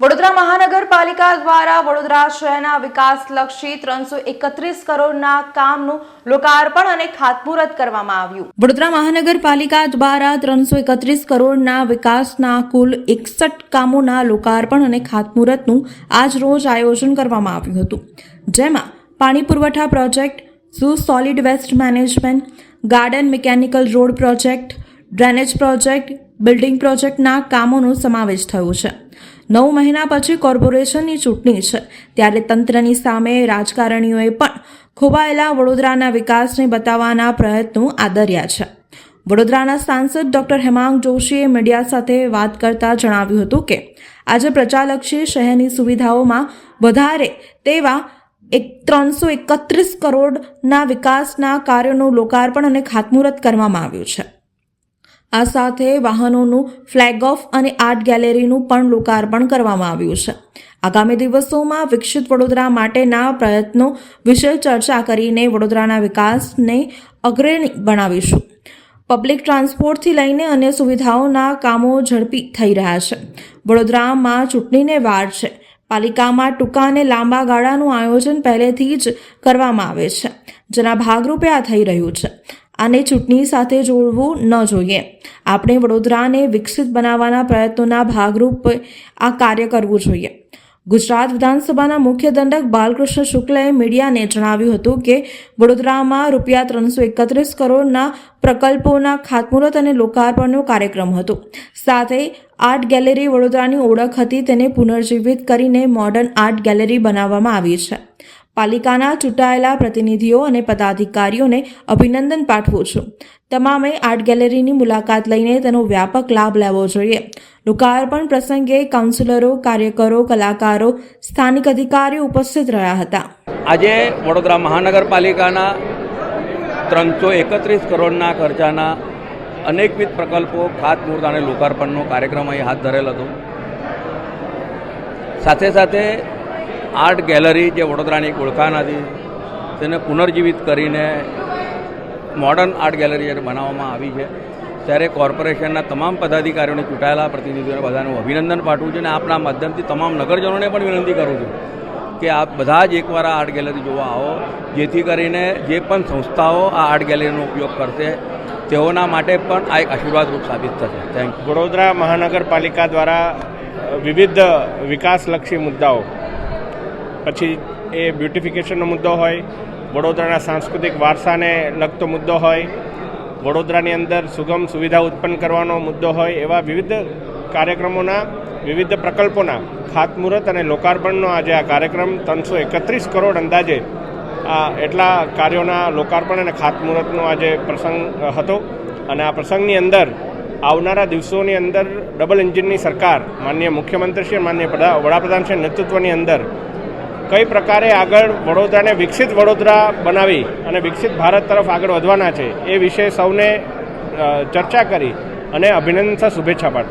વડોદરા મહાનગરપાલિકા દ્વારા વડોદરા શહેરના વિકાસલક્ષી ત્રણસો એકત્રીસ કરોડના કામનું લોકાર્પણ અને ખાતમુહૂર્ત કરવામાં આવ્યું. વડોદરા મહાનગરપાલિકા દ્વારા ત્રણસો એકત્રીસ કરોડના વિકાસના કુલ એકસઠ કામોના લોકાર્પણ અને ખાતમુહૂર્તનું આજ રોજ આયોજન કરવામાં આવ્યું હતું. જેમાં પાણી પુરવઠા project, zoo solid waste management, garden mechanical road project, drainage project, building પ્રોજેક્ટના કામોનો સમાવેશ થયો છે. નવ મહિના પછી કોર્પોરેશનની ચૂંટણી છે. ત્યારે તંત્રની સામે રાજકારણીઓએ પણ ખોવાયેલા વડોદરાના વિકાસને બતાવવાના પ્રયત્નો આદર્યા છે. વડોદરાના સાંસદ ડોક્ટર હેમાંગ જોશીએ મીડિયા સાથે વાત કરતા જણાવ્યું હતું કે, આજે પ્રજાલક્ષી શહેરની સુવિધાઓમાં વધારે તેવા એક ત્રણસો એકત્રીસ કરોડના વિકાસના કાર્યોનું લોકાર્પણ અને ખાતમુહૂર્ત કરવામાં આવ્યું છે. આ સાથે વાહનોનું ફ્લેગ ઓફ અને આર્ટ ગેલેરીનું પણ લોકાર્પણ કરવામાં આવ્યું છે. આગામી દિવસોમાં વિકસિત વડોદરા માટેના પ્રયત્નો વિશે ચર્ચા કરીને વડોદરાના વિકાસને અગ્રણી બનાવીશું. પબ્લિક ટ્રાન્સપોર્ટથી લઈને અન્ય સુવિધાઓના કામો ઝડપી થઈ રહ્યા છે. વડોદરામાં ચૂંટણીને વાર છે. પાલિકામાં ટૂંકા અને લાંબા ગાળાનું આયોજન પહેલેથી જ કરવામાં આવે છે. જેના ભાગરૂપે આ થઈ રહ્યું છે. આને ચૂંટણી સાથે જોડવું ન જોઈએ. આપણે વડોદરાને વિકસિત બનાવવાના પ્રયત્નોના ભાગરૂપે આ કાર્ય કરવું જોઈએ. ગુજરાત વિધાનસભાના મુખ્ય દંડક બાલકૃષ્ણ શુક્લએ મીડિયાને જણાવ્યું હતું કે, વડોદરામાં રૂપિયા ત્રણસો એકત્રીસ કરોડના પ્રકલ્પોના ખાતમુહૂર્ત અને લોકાર્પણનો કાર્યક્રમ હતો. સાથે આર્ટ ગેલેરી વડોદરાની ઓળખ હતી, તેને પુનર્જીવિત કરીને મોડર્ન આર્ટ ગેલેરી બનાવવામાં આવી છે. પાલિકાના ચૂંટાયેલા પ્રતિનિધિઓ અને પદાધિકારીઓને અભિનંદન પાઠવું છું. તમામે આર્ટ ગેલેરીની મુલાકાત લઈને તેનો વ્યાપક લાભ લેવો જોઈએ. લોકાર્પણ પ્રસંગે કાઉન્સિલરો, કાર્યકરો, કલાકારો, સ્થાનિક અધિકારીઓ ઉપસ્થિત રહ્યા હતા. આજે વડોદરા મહાનગરપાલિકાના ત્રણસો એકત્રીસ કરોડના ખર્ચાના અનેકવિધ પ્રકલ્પો ખાતમુહૂર્ત અને લોકાર્પણનો કાર્યક્રમ અહીં હાથ ધરેલ હતો. સાથે સાથે આર્ટ ગેલેરી જે વડોદરાની ઓળખાણ હતી, તેને પુનર્જીવિત કરીને મોડર્ન આર્ટ ગેલેરી બનાવવામાં આવી છે, ત્યારે કોર્પોરેશનના તમામ પદાધિકારીઓને ચૂંટાયેલા પ્રતિનિધિઓને બધાનું અભિનંદન પાઠવું છું અને આપના માધ્યમથી તમામ નગરજનોને પણ વિનંતી કરું છું કે આપ બધા જ એકવાર આ આર્ટ ગેલેરી જોવા આવો, જેથી કરીને જે પણ સંસ્થાઓ આ આર્ટ ગેલેરીનો ઉપયોગ કરશે, તેઓના માટે પણ આ એક આશીર્વાદરૂપ સાબિત થશે. થેન્ક વડોદરા મહાનગરપાલિકા દ્વારા વિવિધ વિકાસલક્ષી મુદ્દાઓ પછી એ બ્યુટિફિકેશનનો મુદ્દો હોય, વડોદરાના સાંસ્કૃતિક વારસાને લગતો મુદ્દો હોય, વડોદરાની અંદર સુગમ સુવિધા ઉત્પન્ન કરવાનો મુદ્દો હોય, એવા વિવિધ કાર્યક્રમોના, વિવિધ પ્રકલ્પોના ખાતમુહૂર્ત અને લોકાર્પણનો આજે આ કાર્યક્રમ ત્રણસો એકત્રીસ કરોડ અંદાજે આ એટલા કાર્યોના લોકાર્પણ અને ખાતમુહૂર્તનો આજે પ્રસંગ હતો. અને આ પ્રસંગની અંદર આવનારા દિવસોની અંદર ડબલ એન્જિનની સરકાર, માન્ય મુખ્યમંત્રી શ્રી માન્ય વડાપ્રધાન શ્રી નેતૃત્વની અંદર કઈ પ્રકારે આગળ વડોદરાને વિકસિત વડોદરા બનાવી અને વિકસિત ભારત તરફ આગળ વધવાના છે એ વિશે સૌને ચર્ચા કરી અને અભિનંદન શુભેચ્છા પાઠવું.